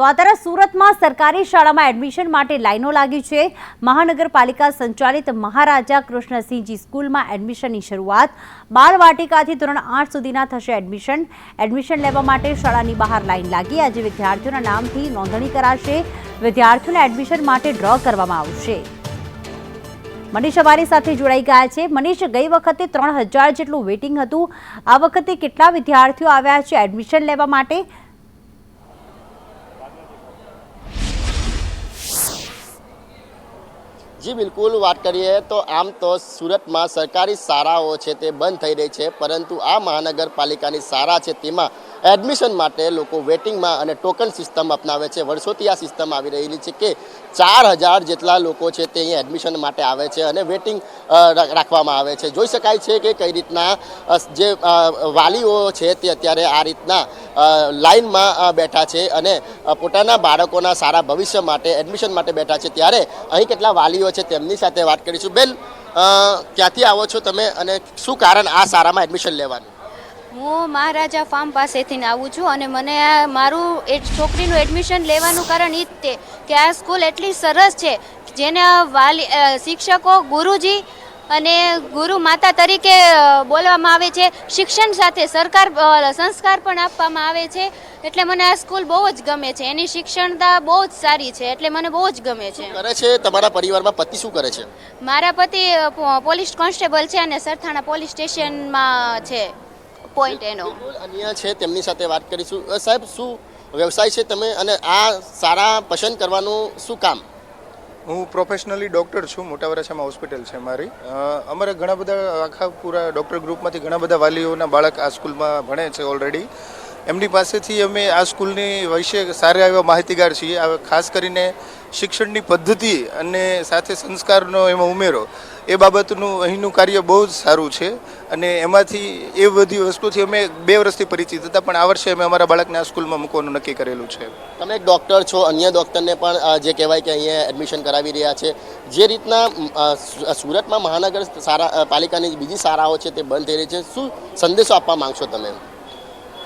તો આ તરફ સુરતમાં સરકારી શાળામાં એડમિશન માટે લાઈનો લાગી છે. મહાનગરપાલિકા સંચાલિત મહારાજા કૃષ્ણસિંહજી સ્કૂલમાં એડમિશનની શરૂઆત. બાલવાટિકાથી ધોરણ આઠ સુધીના થશે એડમિશન. એડમિશન લેવા માટે શાળાની બહાર લાઈન લાગી. આજે વિદ્યાર્થીઓના નામથી નોંધણી કરાશે. વિદ્યાર્થીઓને એડમિશન માટે ડ્રો કરવામાં આવશે. મનીષ અમારી સાથે જોડાઈ ગયા છે. મનીષ, ગઈ વખતે ત્રણ હજાર જેટલું વેટિંગ હતું. આ વખતે કેટલા વિદ્યાર્થીઓ આવ્યા છે એડમિશન લેવા માટે? જી, બિલકુલ વાત કરીએ તો આમ તો સુરતમાં સરકારી શાળાઓ છે તે બંધ થઈ રહી છે, પરંતુ આ મહાનગરપાલિકાની શાળા છે તેમાં એડમિશન માટે લોકો વેટિંગમાં અને ટોકન સિસ્ટમ અપનાવે છે. વર્ષોથી આ સિસ્ટમ આવી રહેલી છે કે ચાર હજાર જેટલા લોકો છે તે અહીંયા એડમિશન માટે આવે છે અને વેટિંગ રાખવામાં આવે છે. જોઈ શકાય છે કે કઈ રીતના જે વાલીઓ છે તે અત્યારે આ રીતના લાઇનમાં બેઠા છે અને પોતાના બાળકોના સારા ભવિષ્ય માટે એડમિશન માટે બેઠા છે. ત્યારે અહીં કેટલા વાલીઓ છે તેમની સાથે વાત કરીશું. બેન ક્યાંથી આવો છો તમે અને શું કારણ આ સારામાં એડમિશન લેવાનું? હું મહારાજા ફાર્મ પાસેથી આવું છું અને મને આ મારું એ છોકરીનું એડમિશન લેવાનું કારણ એ જ તે કે આ સ્કૂલ એટલી સરસ છે જેને વાલી શિક્ષકો ગુરુજી અને ગુરુ માતા તરીકે બોલવામાં આવે છે. શિક્ષણ સાથે સરકાર સંસ્કાર પણ આપવામાં આવે છે. એટલે મને આ સ્કૂલ બહુ જ ગમે છે. એની શિક્ષણતા બહુ જ સારી છે. એટલે મને બહુ જ ગમે છે. કરે છે? તમારા પરિવારમાં પતિ શું કરે છે? મારા પતિ પોલીસ કોન્સ્ટેબલ છે અને સરથાણા પોલીસ સ્ટેશનમાં છે. પોઈન્ટ એનો. અન્ય છે તેમની સાથે વાત કરીશું. સાહેબ શું વ્યવસાય છે તમે અને આ સારા પસંદ કરવાનું શું કામ? હું પ્રોફેશનલી ડૉક્ટર છું મોટા વરાછામાં હોસ્પિટલ છે મારી. અમારે ઘણા બધા આખા પૂરા ડૉક્ટર ગ્રુપમાંથી ઘણા બધા વાલીઓના બાળક આ સ્કૂલમાં ભણે છે ઓલરેડી એમની પાસેથી અમે આ સ્કૂલની વિશે સારા એવા માહિતીગાર છીએ. ખાસ કરીને શિક્ષણની પદ્ધતિ અને સાથે સંસ્કારનો એમાં ઉમેરો. એ બાબતનું અહીંનું કાર્ય બહુ જ સારું છે અને એમાંથી એ બધી વસ્તુથી અમે બે વર્ષથી પરિચિત હતા, પણ આ વર્ષે અમે અમારા બાળકને આ સ્કૂલમાં મૂકવાનું નક્કી કરેલું છે. તમે એક ડૉક્ટર છો, અન્ય ડૉક્ટરને પણ જે કહેવાય કે અહીંયા એડમિશન કરાવી રહ્યા છે, જે રીતના સુરતમાં મહાનગર સારા પાલિકાની બીજી શાળાઓ છે તે બંધ થઈ રહી છે, શું સંદેશો આપવા માગશો તમે?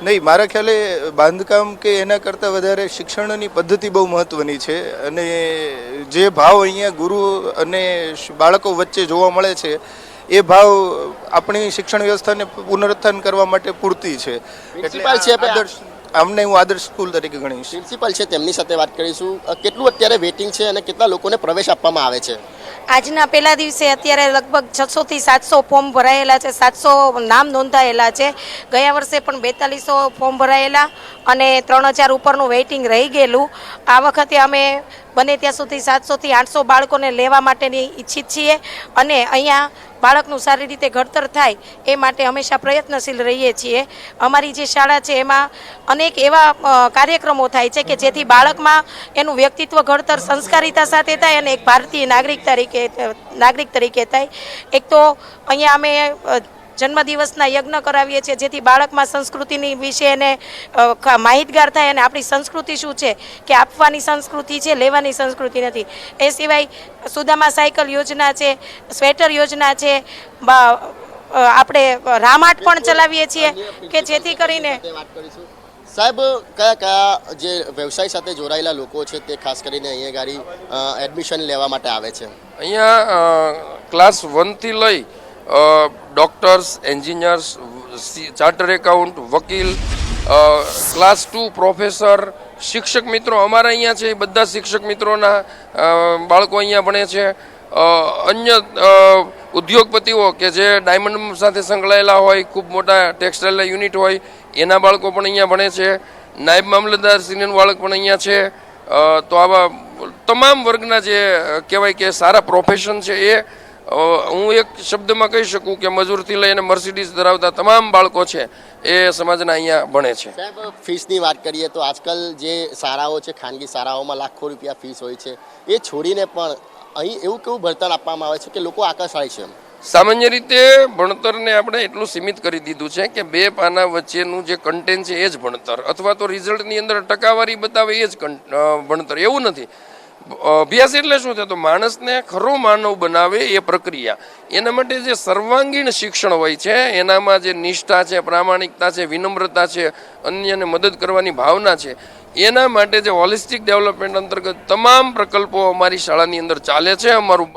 નહીં મારા ખ્યાલે બાંધકામ કે એના કરતાં વધારે શિક્ષણની પદ્ધતિ બહુ મહત્ત્વની છે અને જે ભાવ અહીંયા ગુરુ અને બાળકો વચ્ચે જોવા મળે છે એ ભાવ આપણી શિક્ષણ વ્યવસ્થાને પુનરુત્થાન કરવા માટે પૂરતી છે. આપણે- આદર્શ આમને હું આદર્શ સ્કૂલ તરીકે ગણીશ. પ્રિન્સિપલ છે તેમની સાથે વાત કરીશું. કેટલું અત્યારે વેટિંગ છે અને કેટલા લોકોને પ્રવેશ આપવામાં આવે છે? આજના પહેલા દિવસે અત્યારે લગભગ છસો થી સાતસો ફોર્મ ભરાયેલા છે સાતસો નામ નોંધાયેલા છે. ગયા વર્ષે પણ બેતાલીસો ફોર્મ ભરાયેલા અને ત્રણ હજાર ઉપરનું વેઇટિંગ રહી ગયેલું. આ વખતે અમે બને ત્યાં સુધી સાતસોથી આઠસો બાળકોને લેવા માટેની ઈચ્છિત છીએ અને અહીંયા બાળકનું સારી રીતે ઘડતર થાય એ માટે હંમેશા પ્રયત્નશીલ રહીએ છીએ. અમારી જે શાળા છે એમાં અનેક એવા કાર્યક્રમો થાય છે કે જેથી બાળકમાં એનું વ્યક્તિત્વ ઘડતર સંસ્કારિતા સાથે થાય અને એક ભારતીય નાગરિક તરીકે નાગરિક તરીકે થાય. એક તો અહીંયા અમે જન્મદિવસના યજ્ઞ કરાવીએ છીએ જેથી બાળકમાં સંસ્કૃતિની વિશે એને માહિતગાર થાય અને આપણી સંસ્કૃતિ શું છે કે આપવાની સંસ્કૃતિ છે લેવાની સંસ્કૃતિ નથી. એ સિવાય સુદામા સાયકલ યોજના છે સ્વેટર યોજના છે આપણે રામાટ પણ ચલાવીએ છીએ કે જેથી કરીને સાહેબ કયા કયા જે વ્યવસાય સાથે જોડાયેલા લોકો છે તે ખાસ કરીને અહીંયા ગાડી એડમિશન લેવા માટે આવે છે? અહીંયા ક્લાસ વનથી લઈ ડૉક્ટર્સ એન્જિનિયર્સ ચાર્ટર એકાઉન્ટ વકીલ ક્લાસ ટુ પ્રોફેસર શિક્ષક મિત્રો અમારા અહીંયા છે, એ બધા શિક્ષક મિત્રોના બાળકો અહીંયા ભણે છે. અન્ય ઉદ્યોગપતિઓ કે જે ડાયમંડ સાથે સંકળાયેલા હોય, ખૂબ મોટા ટેક્સટાઇલના યુનિટ હોય, એના બાળકો પણ અહીંયા ભણે છે. નાયબ મામલતદાર સિનિયર બાળક પણ અહીંયા છે. તો આવા તમામ વર્ગના જે કહેવાય કે સારા પ્રોફેશન છે એ હું એક શબ્દમાં કહી શકું કે મજૂરથી લઈને મર્સિડીઝ ધરાવતા તમામ બાળકો છે એ સમાજના અહીંયા ભણે છે. સાહેબ ફીસની વાત કરીએ તો આજકાલ જે શાળાઓ છે ખાનગી શાળાઓમાં લાખો રૂપિયા ફીસ હોય છે એ છોડીને પણ અહીં એવું કેવું ભણતર આપવામાં આવે છે કે લોકો આકર્ષાય છે સામાન્ય રીતે ભણતરને આપણે એટલું સીમિત કરી દીધું છે કે બે પાના વચ્ચેનું જે કન્ટેન્ટ છે એ જ ભણતર અથવા તો રિઝલ્ટની અંદર ટકાવારી બતાવે એ જ ભણતર. એવું નથી. અભ્યાસ એટલે શું છે તો માણસને ખરો માનવ બનાવે એ પ્રક્રિયા. એના માટે જે સર્વાંગીણ શિક્ષણ હોય છે, એનામાં જે નિષ્ઠા છે, પ્રામાણિકતા છે, વિનમ્રતા છે, અન્યને મદદ કરવાની ભાવના છે, એના માટે જે હોલિસ્ટિક ડેવલપમેન્ટ અંતર્ગત તમામ પ્રકલ્પો અમારી શાળાની અંદર ચાલે છે, અમારું